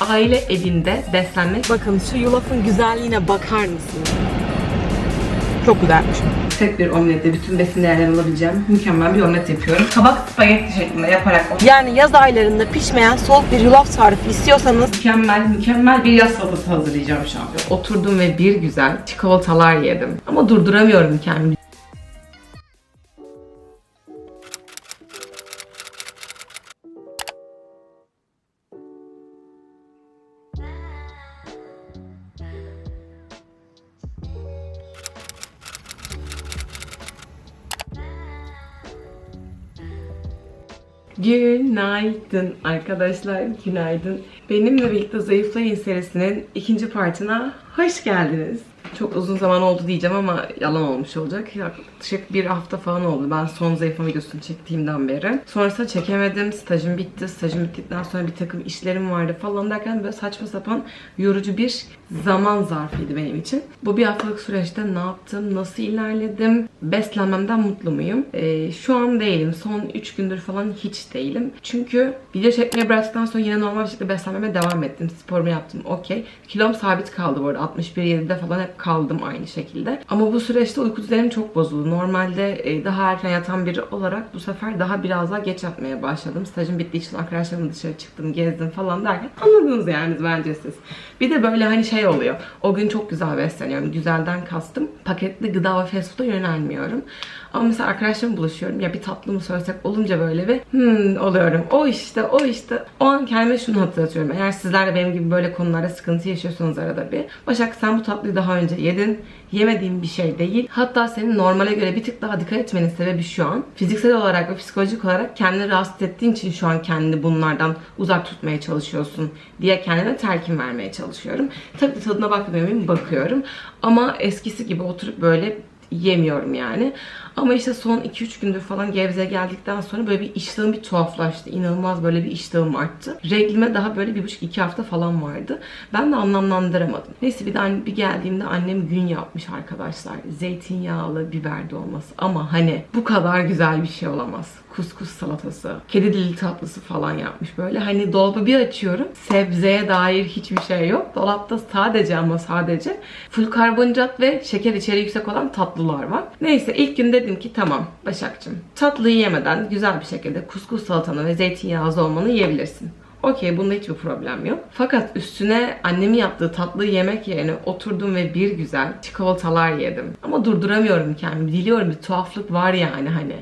aile evinde beslenmek Bakın şu yulafın güzelliğine bakar mısınız? Çok güzelmiş. tek bir omlette bütün besin değerlerini alabileceğim mükemmel bir omlet yapıyorum. Kabak spagetti şeklinde yaparak Yani yaz aylarında pişmeyen soğuk bir yulaf tarifi istiyorsanız mükemmel mükemmel bir yaz salatası hazırlayacağım şu an. Oturdum ve bir güzel çikolatalar yedim. Ama durduramıyorum kendimi. Günaydın arkadaşlar, günaydın. Benimle birlikte Zayıflayın serisinin ikinci partına hoş geldiniz. Çok uzun zaman oldu diyeceğim ama yalan olmuş olacak. Yaklaşık bir hafta falan oldu ben son zayıflama videosunu çektiğimden beri. Sonrasında çekemedim, stajım bitti. Stajım bittikten sonra bir takım işlerim vardı falan derken böyle saçma sapan yorucu bir zaman zarfıydı benim için. Bu bir haftalık süreçte ne yaptım, nasıl ilerledim, beslenmemden mutlu muyum? Ee, şu an değilim. Son 3 gündür falan hiç değilim. Çünkü video çekmeye bıraktıktan sonra yine normal bir şekilde beslenmeme devam ettim. Sporumu yaptım, okey. Kilom sabit kaldı bu arada. 61-7'de falan hep kaldım aynı şekilde. Ama bu süreçte uyku düzenim çok bozuldu. Normalde e, daha erken yatan biri olarak bu sefer daha biraz daha geç yatmaya başladım. Stajım bittiği için arkadaşlarımla dışarı çıktım, gezdim falan derken anladınız yani bence siz. Bir de böyle hani şey oluyor. O gün çok güzel besleniyorum. Güzelden kastım. Paketli gıda ve fast food'a yönelmiyorum. Ama mesela arkadaşlarımla buluşuyorum. Ya bir tatlı mı söylesek olunca böyle bir hmm oluyorum. O işte, o işte. O an kendime şunu hatırlatıyorum. Eğer sizler de benim gibi böyle konularda sıkıntı yaşıyorsanız arada bir. Başak sen bu tatlıyı daha önce yedin. Yemediğin bir şey değil. Hatta senin normale göre bir tık daha dikkat etmenin sebebi şu an. Fiziksel olarak ve psikolojik olarak kendini rahatsız ettiğin için şu an kendini bunlardan uzak tutmaya çalışıyorsun diye kendine telkin vermeye çalışıyorum. Tabii tadına bakmıyor muyum? Bakıyorum. Ama eskisi gibi oturup böyle yemiyorum yani. Ama işte son 2-3 gündür falan Gebze'ye geldikten sonra böyle bir iştahım bir tuhaflaştı. İnanılmaz böyle bir iştahım arttı. Reglime daha böyle bir buçuk iki hafta falan vardı. Ben de anlamlandıramadım. Neyse bir de bir geldiğimde annem gün yapmış arkadaşlar. Zeytinyağlı biber dolması. Ama hani bu kadar güzel bir şey olamaz. Kuskus salatası, kedi dili tatlısı falan yapmış böyle. Hani dolabı bir açıyorum. Sebzeye dair hiçbir şey yok. Dolapta sadece ama sadece full karbonhidrat ve şeker içeriği yüksek olan tatlılar var. Neyse ilk gün dedim ki tamam Başakçım tatlıyı yemeden güzel bir şekilde kuskus salatanı ve zeytinyağlı olmanı yiyebilirsin. Okey bunda hiçbir problem yok. Fakat üstüne annemin yaptığı tatlı yemek yerine oturdum ve bir güzel çikolatalar yedim. Ama durduramıyorum kendimi. Diliyorum bir tuhaflık var yani hani.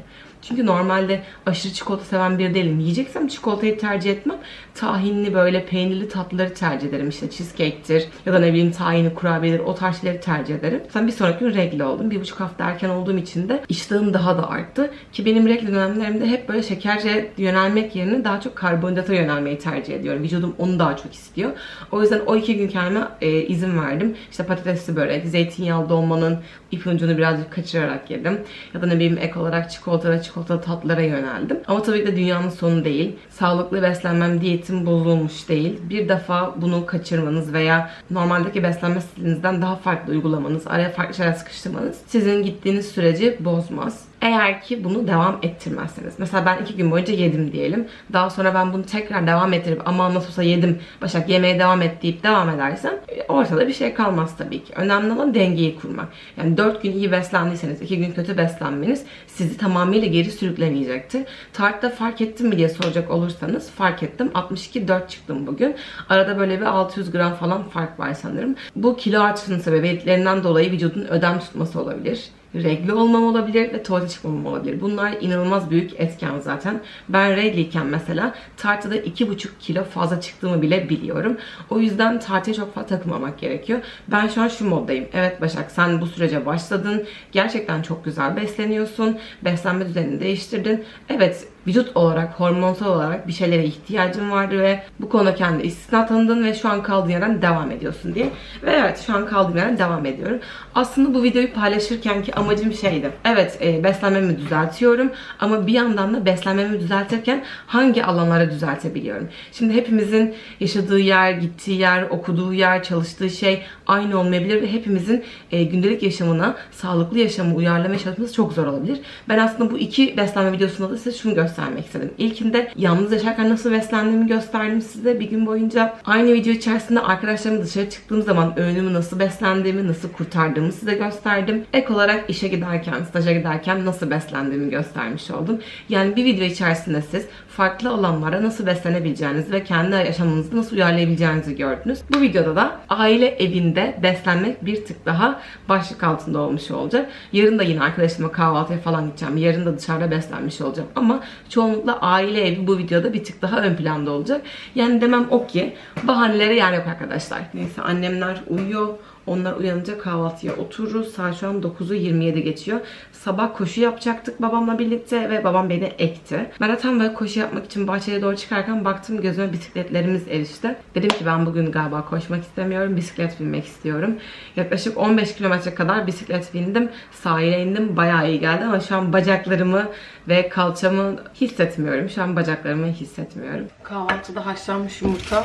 Çünkü normalde aşırı çikolata seven biri değilim. Yiyeceksem çikolatayı tercih etmem. Tahinli böyle peynirli tatlıları tercih ederim. İşte cheesecake'tir ya da ne bileyim tahinli kurabiyedir o tarz şeyleri tercih ederim. Sen bir sonraki gün regle oldum. Bir buçuk hafta erken olduğum için de iştahım daha da arttı. Ki benim regle dönemlerimde hep böyle şekerce yönelmek yerine daha çok karbonhidrata yönelmeyi tercih ediyorum. Vücudum onu daha çok istiyor. O yüzden o iki gün kendime e, izin verdim. İşte patatesli börek, zeytinyağlı dolmanın ipucunu birazcık kaçırarak yedim. Ya da ne bileyim ek olarak çikolata ve çikolata tatlılara yöneldim. Ama tabii ki de dünyanın sonu değil. Sağlıklı beslenmem, diyetim bozulmuş değil. Bir defa bunu kaçırmanız veya normaldeki beslenme stilinizden daha farklı uygulamanız, araya farklı şeyler sıkıştırmanız sizin gittiğiniz süreci bozmaz. Eğer ki bunu devam ettirmezseniz. Mesela ben iki gün boyunca yedim diyelim. Daha sonra ben bunu tekrar devam ettirip ama nasıl olsa yedim Başak yemeye devam et deyip devam edersem ortada bir şey kalmaz tabii ki. Önemli olan dengeyi kurmak. Yani dört gün iyi beslendiyseniz iki gün kötü beslenmeniz sizi tamamıyla geri sürüklemeyecektir. Tartıda fark ettim mi diye soracak olursanız fark ettim. 62-4 çıktım bugün. Arada böyle bir 600 gram falan fark var sanırım. Bu kilo artışının sebebiyetlerinden dolayı vücudun ödem tutması olabilir regli olmam olabilir ve tuvalete çıkmamam olabilir. Bunlar inanılmaz büyük etken zaten. Ben regliyken mesela tartıda 2,5 kilo fazla çıktığımı bile biliyorum. O yüzden tartıya çok fazla takılmamak gerekiyor. Ben şu an şu moddayım. Evet Başak sen bu sürece başladın. Gerçekten çok güzel besleniyorsun. Beslenme düzenini değiştirdin. Evet vücut olarak, hormonsal olarak bir şeylere ihtiyacın vardı ve bu konuda kendi istisna tanıdın ve şu an kaldığın yerden devam ediyorsun diye. Ve evet şu an kaldığım yerden devam ediyorum. Aslında bu videoyu paylaşırken ki amacım şeydi. Evet e, beslenmemi düzeltiyorum ama bir yandan da beslenmemi düzeltirken hangi alanlara düzeltebiliyorum? Şimdi hepimizin yaşadığı yer, gittiği yer, okuduğu yer, çalıştığı şey aynı olmayabilir ve hepimizin e, gündelik yaşamına sağlıklı yaşamı uyarlamaya çalışması çok zor olabilir. Ben aslında bu iki beslenme videosunda da size şunu göstermek göstermek istedim. İlkinde yalnız yaşarken nasıl beslendiğimi gösterdim size bir gün boyunca. Aynı video içerisinde arkadaşlarımla dışarı çıktığım zaman öğünümü nasıl beslendiğimi, nasıl kurtardığımı size gösterdim. Ek olarak işe giderken, staja giderken nasıl beslendiğimi göstermiş oldum. Yani bir video içerisinde siz farklı alanlara nasıl beslenebileceğinizi ve kendi yaşamınızı nasıl uyarlayabileceğinizi gördünüz. Bu videoda da aile evinde beslenmek bir tık daha başlık altında olmuş olacak. Yarın da yine arkadaşlarıma kahvaltıya falan gideceğim. Yarın da dışarıda beslenmiş olacağım. Ama çoğunlukla aile evi bu videoda bir tık daha ön planda olacak. Yani demem o ki bahanelere yer yok arkadaşlar. Neyse annemler uyuyor. Onlar uyanınca kahvaltıya otururuz. Saat şu an 9'u 27 geçiyor. Sabah koşu yapacaktık babamla birlikte ve babam beni ekti. Tam böyle koşu yapmak için bahçeye doğru çıkarken baktım gözüme bisikletlerimiz erişti. Dedim ki ben bugün galiba koşmak istemiyorum. Bisiklet binmek istiyorum. Yaklaşık 15 kilometre kadar bisiklet bindim. Sahile indim. Bayağı iyi geldi ama şu an bacaklarımı ve kalçamı hissetmiyorum. Şu an bacaklarımı hissetmiyorum. Kahvaltıda haşlanmış yumurta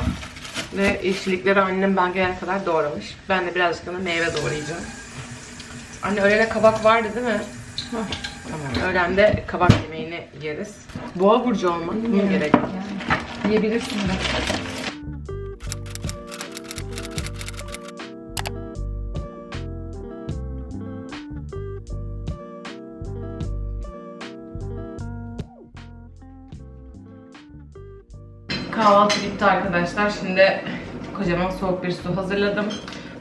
ve yeşillikleri annem ben gelene kadar doğramış. Ben de birazcık da meyve doğrayacağım. Anne öğlene kabak vardı değil mi? Tamam. Öğlende kabak yemeğini yeriz. Boğa burcu olmak mı gerek? Yiyebilirsin de. Kahvaltı bitti arkadaşlar. Şimdi kocaman soğuk bir su hazırladım.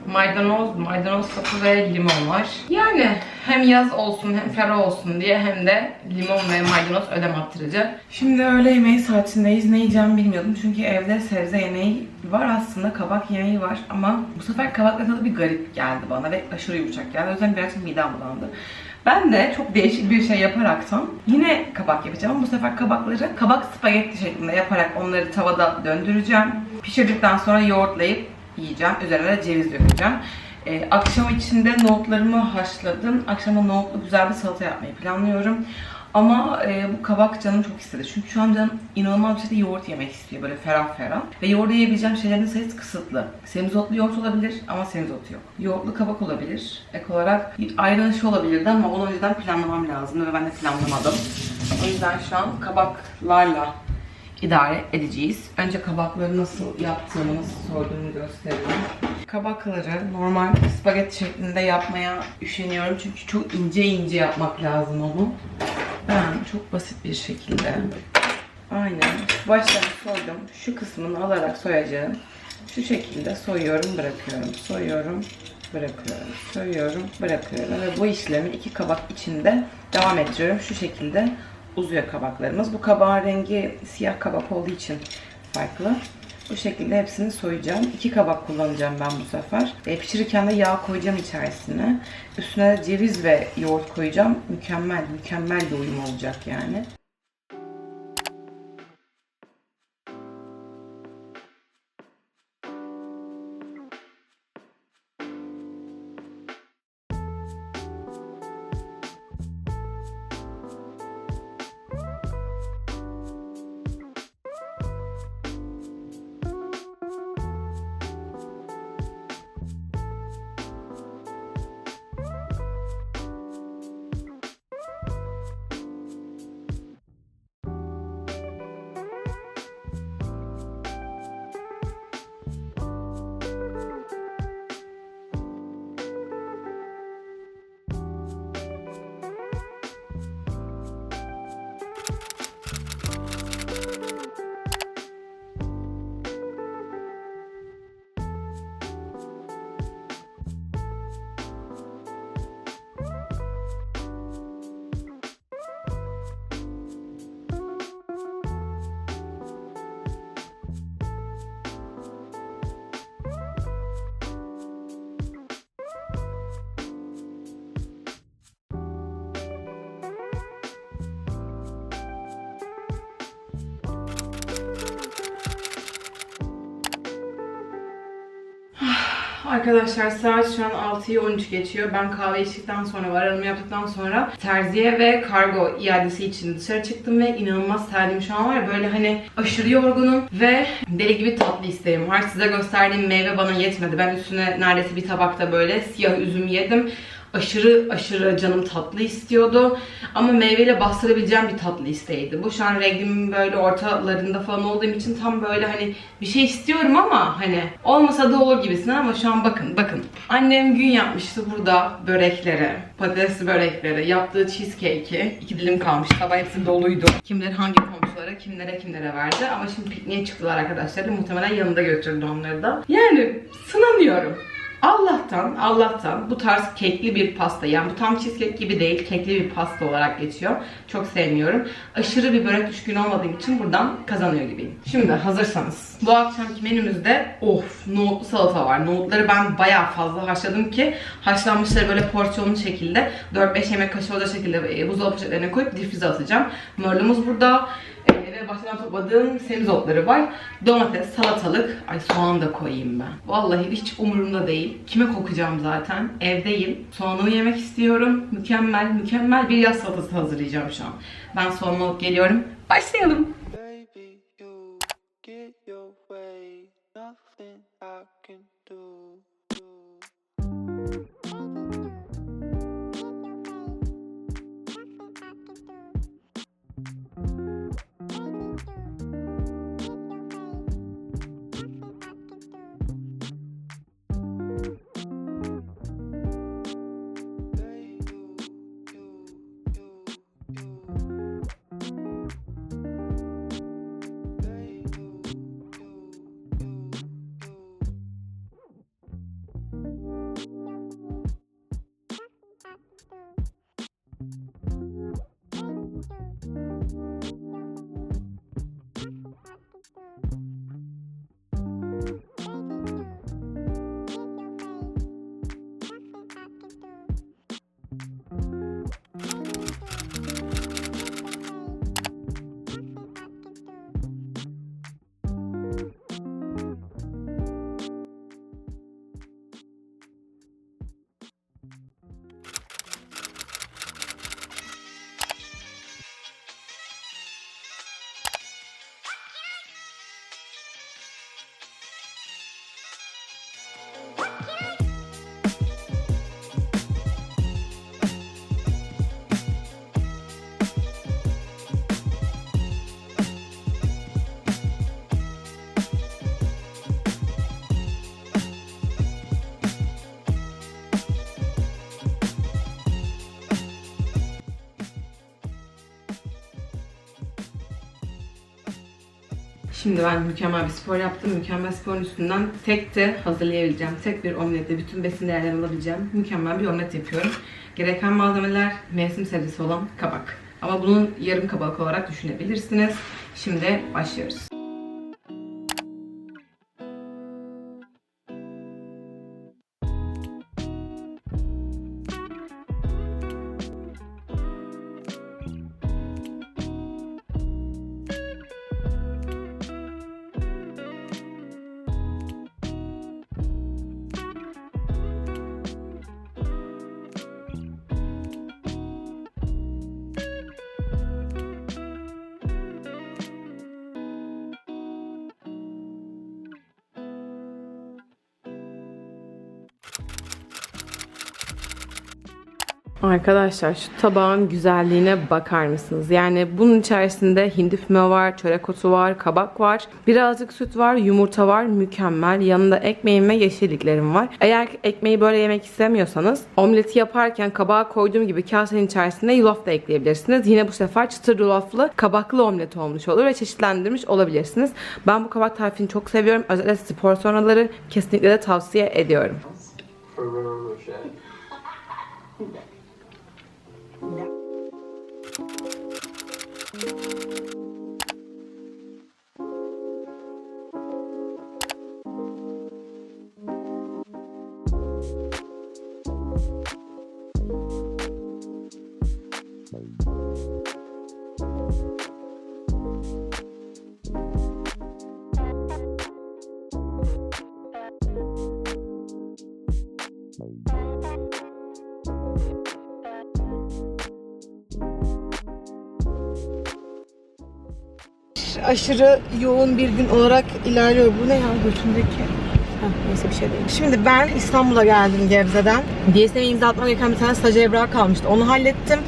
Maydanoz, maydanoz sapı ve limon var. Yani hem yaz olsun hem ferah olsun diye hem de limon ve maydanoz ödem attırıcı. Şimdi öğle yemeği saatindeyiz. Ne yiyeceğimi bilmiyordum. Çünkü evde sebze yemeği var aslında. Kabak yemeği var ama bu sefer kabakla tadı bir garip geldi bana ve aşırı yumuşak geldi. O yüzden birazcık midem bulandı. Ben de çok değişik bir şey yaparaktan yine kabak yapacağım bu sefer kabakları kabak spagetti şeklinde yaparak onları tavada döndüreceğim. Pişirdikten sonra yoğurtlayıp yiyeceğim. Üzerine de ceviz dökeceğim. Ee, akşam içinde nohutlarımı haşladım. Akşama nohutlu güzel bir salata yapmayı planlıyorum. Ama e, bu kabak canım çok istedi. Çünkü şu an canım inanılmaz bir şekilde yoğurt yemek istiyor. Böyle ferah ferah. Ve yoğurdu yiyebileceğim şeylerin sayısı kısıtlı. Semizotlu yoğurt olabilir ama semizotu yok. Yoğurtlu kabak olabilir. Ek olarak ayran işi olabilirdi ama onu önceden planlamam lazımdı ve ben de planlamadım. O yüzden şu an kabaklarla idare edeceğiz. Önce kabakları nasıl yaptığımı, nasıl sorduğumu göstereyim. Kabakları normal spagetti şeklinde yapmaya üşeniyorum çünkü çok ince ince yapmak lazım onu. Ben çok basit bir şekilde aynen baştan soydum. Şu kısmını alarak soyacağım. Şu şekilde soyuyorum, bırakıyorum. Soyuyorum, bırakıyorum. Soyuyorum, bırakıyorum. Ve bu işlemi iki kabak içinde devam ettiriyorum. Şu şekilde uzuyor kabaklarımız. Bu kabağın rengi siyah kabak olduğu için farklı. Bu şekilde hepsini soyacağım. İki kabak kullanacağım ben bu sefer. E, pişirirken de yağ koyacağım içerisine. Üstüne de ceviz ve yoğurt koyacağım. Mükemmel, mükemmel bir uyum olacak yani. Arkadaşlar saat şu an 6'yı 13 geçiyor. Ben kahve içtikten sonra, varalımı yaptıktan sonra terziye ve kargo iadesi için dışarı çıktım ve inanılmaz terliyim şu an var böyle hani aşırı yorgunum ve deli gibi tatlı isteğim var. Size gösterdiğim meyve bana yetmedi. Ben üstüne neredeyse bir tabakta böyle siyah üzüm yedim. Aşırı aşırı canım tatlı istiyordu. Ama meyveyle bastırabileceğim bir tatlı isteğiydi. Bu şu an reglimin böyle ortalarında falan olduğum için tam böyle hani bir şey istiyorum ama hani olmasa da olur gibisine ama şu an bakın bakın. Annem gün yapmıştı burada börekleri, patatesli börekleri, yaptığı cheesecake'i. iki dilim kalmış. Tabağı hepsi doluydu. Kimler hangi komşulara, kimlere kimlere verdi. Ama şimdi pikniğe çıktılar arkadaşlar. Muhtemelen yanında götürdü onları da. Yani sınanıyorum. Allah'tan, Allah'tan bu tarz kekli bir pasta. Yani bu tam cheesecake gibi değil, kekli bir pasta olarak geçiyor. Çok sevmiyorum. Aşırı bir börek düşkün olmadığım için buradan kazanıyor gibiyim. Şimdi hazırsanız. Bu akşamki menümüzde of nohutlu salata var. Nohutları ben bayağı fazla haşladım ki haşlanmışları böyle porsiyonlu şekilde 4-5 yemek kaşığı olacak şekilde e, buzdolabı poşetlerine koyup difrize atacağım. Marulumuz burada. E, ve bahçeden topladığım semizotları var. Domates, salatalık. Ay soğan da koyayım ben. Vallahi hiç umurumda değil. Kime kokacağım zaten? Evdeyim. Soğanımı yemek istiyorum. Mükemmel, mükemmel bir yaz salatası hazırlayacağım şu an. Ben soğanımı alıp geliyorum. Başlayalım. Baby, you get your way. Nothing I can do. do. Şimdi ben mükemmel bir spor yaptım. Mükemmel sporun üstünden tek de hazırlayabileceğim. Tek bir omlette bütün besin değerlerini alabileceğim. Mükemmel bir omlet yapıyorum. Gereken malzemeler mevsim sebzesi olan kabak. Ama bunun yarım kabak olarak düşünebilirsiniz. Şimdi başlıyoruz. Arkadaşlar şu tabağın güzelliğine bakar mısınız? Yani bunun içerisinde hindi füme var, çörek otu var, kabak var, birazcık süt var, yumurta var. Mükemmel. Yanında ekmeğim ve yeşilliklerim var. Eğer ekmeği böyle yemek istemiyorsanız omleti yaparken kabağa koyduğum gibi kasenin içerisinde yulaf da ekleyebilirsiniz. Yine bu sefer çıtır yulaflı kabaklı omlet olmuş olur ve çeşitlendirmiş olabilirsiniz. Ben bu kabak tarifini çok seviyorum. Özellikle spor sonraları kesinlikle de tavsiye ediyorum. Aşırı yoğun bir gün olarak ilerliyor. Bu ne ya götümdeki? Neyse bir şey değil. Şimdi ben İstanbul'a geldim Gebze'den. DSM'e imza atmam gereken bir tane staj evrağı kalmıştı. Onu hallettim.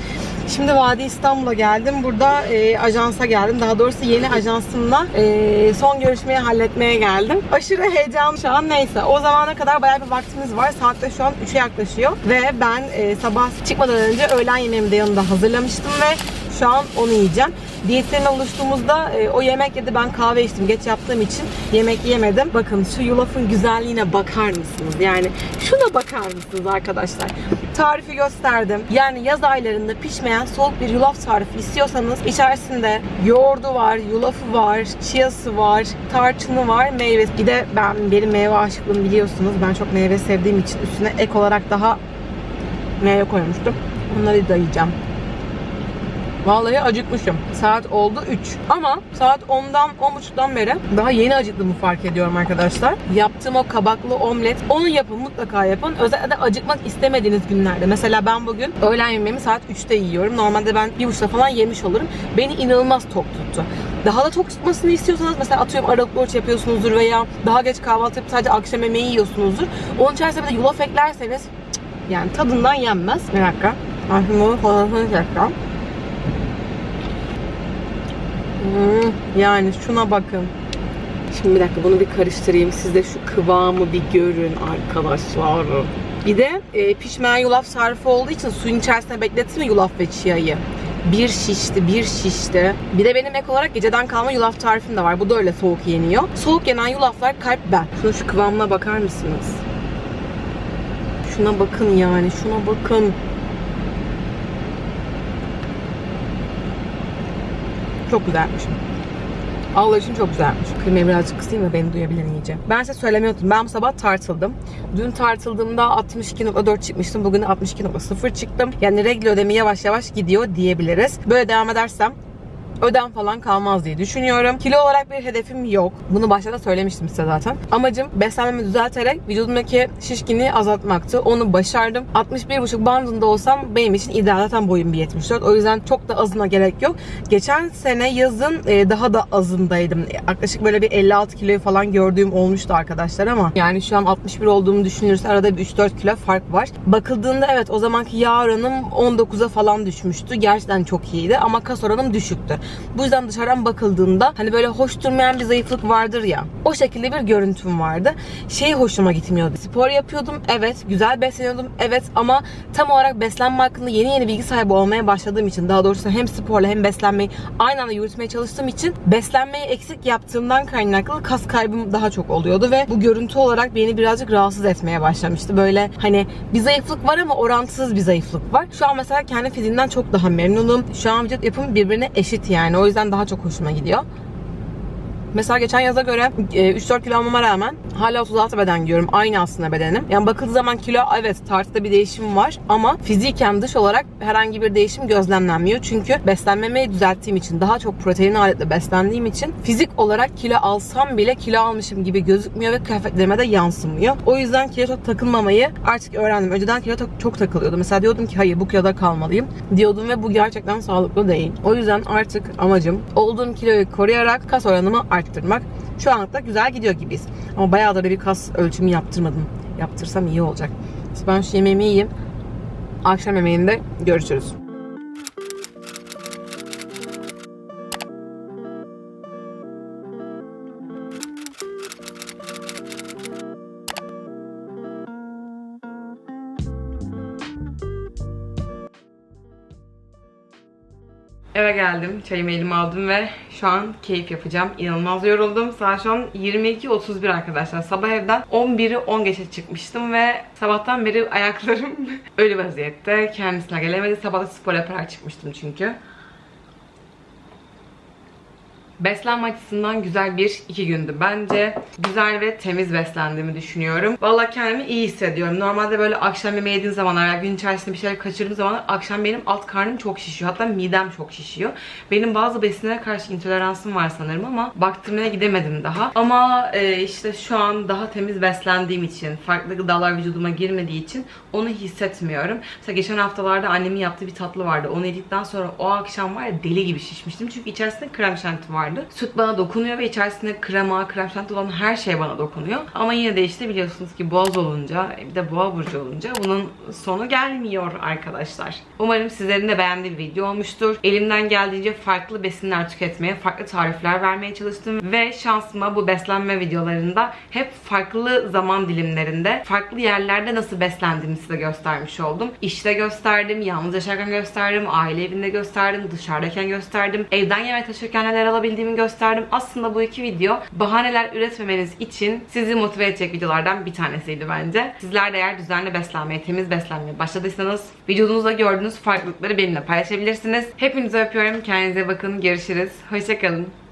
Şimdi Vadi İstanbul'a geldim. Burada e, ajansa geldim. Daha doğrusu yeni ajansımla e, son görüşmeyi halletmeye geldim. Aşırı heyecanlı şu an neyse. O zamana kadar bayağı bir vaktimiz var. Saat de şu an 3'e yaklaşıyor. Ve ben e, sabah çıkmadan önce öğlen yemeğimi de yanında hazırlamıştım ve şu an onu yiyeceğim. Diyetlerine oluştuğumuzda e, o yemek yedi ben kahve içtim. Geç yaptığım için yemek yemedim. Bakın şu yulafın güzelliğine bakar mısınız? Yani şuna bakar mısınız arkadaşlar? Tarifi gösterdim. Yani yaz aylarında pişmeyen soğuk bir yulaf tarifi istiyorsanız içerisinde yoğurdu var, yulafı var, çiyası var, tarçını var, meyvesi. Bir de ben benim meyve aşıklığımı biliyorsunuz. Ben çok meyve sevdiğim için üstüne ek olarak daha meyve koymuştum. Onları da yiyeceğim. Vallahi acıkmışım. Saat oldu 3. Ama saat 10'dan 10.30'dan beri daha yeni acıktığımı fark ediyorum arkadaşlar. Yaptığım o kabaklı omlet onu yapın mutlaka yapın. Özellikle de acıkmak istemediğiniz günlerde. Mesela ben bugün öğlen yemeğimi saat 3'te yiyorum. Normalde ben 1.30'da falan yemiş olurum. Beni inanılmaz tok tuttu. Daha da tok tutmasını istiyorsanız mesela atıyorum aralıklı oruç yapıyorsunuzdur veya daha geç kahvaltı yapıp sadece akşam yemeği yiyorsunuzdur. Onun içerisine bir yulaf eklerseniz yani tadından yenmez. Bir dakika. Şimdi bunu fotoğrafını yani şuna bakın. Şimdi bir dakika bunu bir karıştırayım. Siz de şu kıvamı bir görün arkadaşlar. Bir de e, pişmeyen yulaf tarifi olduğu için suyun içerisine beklettim mi yulaf ve çiyayı. Bir şişti, bir şişti. Bir de benim ek olarak geceden kalma yulaf tarifim de var. Bu da öyle soğuk yeniyor. Soğuk yenen yulaflar kalp ben. Şunu şu kıvamına bakar mısınız? Şuna bakın yani, şuna bakın. Çok güzelmiş. Allah için çok güzelmiş. Klimayı birazcık kısayım da beni duyabilir iyice. Ben size söylemiyordum. Ben bu sabah tartıldım. Dün tartıldığımda 62.4 çıkmıştım. Bugün de 62.0 çıktım. Yani regl ödemi yavaş yavaş gidiyor diyebiliriz. Böyle devam edersem ödem falan kalmaz diye düşünüyorum. Kilo olarak bir hedefim yok. Bunu başta da söylemiştim size zaten. Amacım beslenmemi düzelterek vücudumdaki şişkinliği azaltmaktı. Onu başardım. 61,5 bandında olsam benim için ideal. Zaten boyum bir 74. O yüzden çok da azına gerek yok. Geçen sene yazın e, daha da azındaydım. Yaklaşık böyle bir 56 kiloyu falan gördüğüm olmuştu arkadaşlar ama yani şu an 61 olduğumu düşünürse arada bir 3-4 kilo fark var. Bakıldığında evet o zamanki yağ oranım 19'a falan düşmüştü. Gerçekten çok iyiydi ama kas oranım düşüktü. Bu yüzden dışarıdan bakıldığında hani böyle hoş durmayan bir zayıflık vardır ya. O şekilde bir görüntüm vardı. Şey hoşuma gitmiyordu. Spor yapıyordum evet. Güzel besleniyordum evet ama tam olarak beslenme hakkında yeni yeni bilgi sahibi olmaya başladığım için daha doğrusu hem sporla hem beslenmeyi aynı anda yürütmeye çalıştığım için beslenmeyi eksik yaptığımdan kaynaklı kas kaybım daha çok oluyordu ve bu görüntü olarak beni birazcık rahatsız etmeye başlamıştı. Böyle hani bir zayıflık var ama orantısız bir zayıflık var. Şu an mesela kendi fiziğimden çok daha memnunum. Şu an vücut yapım birbirine eşit yani. O yüzden daha çok hoşuma gidiyor. Mesela geçen yaza göre e, 3-4 kilo almama rağmen hala 36 beden giyiyorum. Aynı aslında bedenim. Yani bakıldığı zaman kilo evet tartıda bir değişim var ama fiziken dış olarak herhangi bir değişim gözlemlenmiyor. Çünkü beslenmemeyi düzelttiğim için daha çok protein ağırlıklı beslendiğim için fizik olarak kilo alsam bile kilo almışım gibi gözükmüyor ve kıyafetlerime de yansımıyor. O yüzden kilo çok takılmamayı artık öğrendim. Önceden kilo çok, çok takılıyordum. Mesela diyordum ki hayır bu kiloda kalmalıyım diyordum ve bu gerçekten sağlıklı değil. O yüzden artık amacım olduğum kiloyu koruyarak kas oranımı arttırmak. Şu anlıkta güzel gidiyor gibiyiz. Ama bayağıdır bir kas ölçümü yaptırmadım. Yaptırsam iyi olacak. Ben şu yemeğimi yiyeyim. Akşam yemeğinde görüşürüz. Eve geldim, çayımı elime aldım ve şu an keyif yapacağım. İnanılmaz yoruldum. Saat şu an 22.31 arkadaşlar. Sabah evden 11'i 10 geçe çıkmıştım ve sabahtan beri ayaklarım ölü vaziyette. Kendisine gelemedi. Sabah da spor yaparak çıkmıştım çünkü. Beslenme açısından güzel bir iki gündü. Bence güzel ve temiz beslendiğimi düşünüyorum. Vallahi kendimi iyi hissediyorum. Normalde böyle akşam yemeği zamanlar, veya gün içerisinde bir şeyler kaçırdığım zaman akşam benim alt karnım çok şişiyor. Hatta midem çok şişiyor. Benim bazı besinlere karşı intoleransım var sanırım ama baktırmaya gidemedim daha. Ama e, işte şu an daha temiz beslendiğim için, farklı gıdalar vücuduma girmediği için onu hissetmiyorum. Mesela geçen haftalarda annemin yaptığı bir tatlı vardı. Onu yedikten sonra o akşam var ya deli gibi şişmiştim. Çünkü içerisinde krem şanti vardı vardı. Süt bana dokunuyor ve içerisinde krema, krem olan her şey bana dokunuyor. Ama yine de işte biliyorsunuz ki boğaz olunca, bir de boğa burcu olunca bunun sonu gelmiyor arkadaşlar. Umarım sizlerin de beğendiği bir video olmuştur. Elimden geldiğince farklı besinler tüketmeye, farklı tarifler vermeye çalıştım ve şansıma bu beslenme videolarında hep farklı zaman dilimlerinde, farklı yerlerde nasıl beslendiğimi size göstermiş oldum. İşte gösterdim, yalnız yaşarken gösterdim, aile evinde gösterdim, dışarıdayken gösterdim, evden yemek taşırken neler alabildiğimi gösterdim. Aslında bu iki video bahaneler üretmemeniz için sizi motive edecek videolardan bir tanesiydi bence. Sizler de eğer düzenli beslenmeye, temiz beslenmeye başladıysanız vücudunuzda gördüğünüz farklılıkları benimle paylaşabilirsiniz. Hepinizi öpüyorum. Kendinize bakın. Görüşürüz. Hoşçakalın.